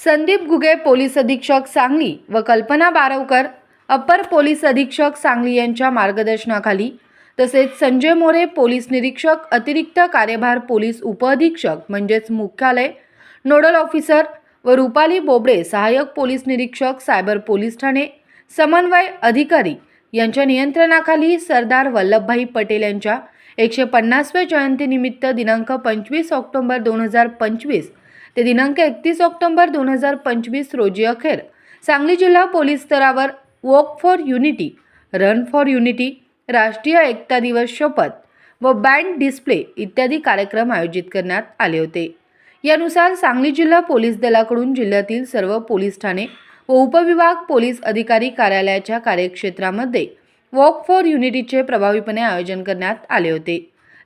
Sandeep Ghuge police अधीक्षक सांगली व कल्पना बारवकर अप्पर पोलीस अधीक्षक सांगली यांच्या मार्गदर्शनाखाली तसेच संजय मोरे पोलीस निरीक्षक अतिरिक्त कार्यभार पोलीस उपअधीक्षक म्हणजेच मुख्यालय नोडल ऑफिसर व रुपाली बोबडे सहाय्यक पोलीस निरीक्षक सायबर पोलीस ठाणे समन्वय अधिकारी यांच्या नियंत्रणाखाली सरदार वल्लभभाई पटेल यांच्या एकशे पन्नासव्या जयंतीनिमित्त दिनांक पंचवीस ऑक्टोंबर दोन हजार पंचवीस ते दिनांक एकतीस ऑक्टोंबर दोन हजार पंचवीस रोजी अखेर सांगली जिल्हा पोलीस स्तरावर walk for unity run for unity राष्ट्रीय एकता दिवस शपथ व बँड डिस्प्ले इत्यादी कार्यक्रम आयोजित करण्यात आले होते. यानुसार सांगली जिल्हा पोलीस दलाकडून जिल्ह्यातील सर्व पोलीस ठाणे व उपविभाग पोलीस अधिकारी कार्यालयाच्या कार्यक्षेत्रामध्ये वॉक फॉर युनिटीचे प्रभावीपणे आयोजन करण्यात आले होते.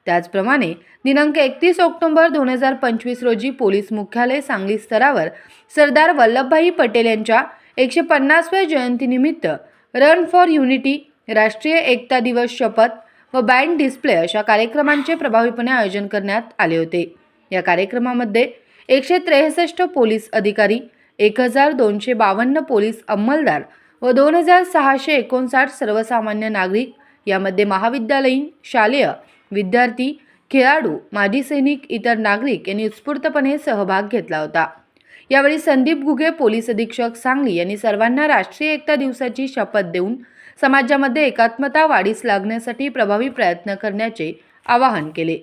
त्याचप्रमाणे दिनांक एकतीस ऑक्टोबर दोन हजार पंचवीस रोजी पोलीस मुख्यालय सांगली स्तरावर सरदार वल्लभभाई पटेल यांच्या एकशे पन्नासव्या जयंतीनिमित्त रन फॉर युनिटी राष्ट्रीय एकता दिवस शपथ व बँड डिस्प्ले अशा कार्यक्रमांचे प्रभावीपणे आयोजन करण्यात आले होते. या कार्यक्रमामध्ये एकशे त्रेसष्ट पोलीस अधिकारी एक हजार दोनशे बावन्न पोलीस अंमलदार व दोन हजार सहाशे एकोणसाठ सर्वसामान्य नागरिक यामध्ये महाविद्यालयीन शालेय विद्यार्थी खेळाडू माजी सैनिक इतर नागरिक यांनी उत्स्फूर्तपणे सहभाग घेतला होता. यावेळी संदीप घुगे पोलीस अधीक्षक सांगली यांनी सर्वांना राष्ट्रीय एकता दिवसाची शपथ देऊन समाजामध्ये एकात्मता वाढीस लागण्यासाठी प्रभावी प्रयत्न करण्याचे आवाहन केले.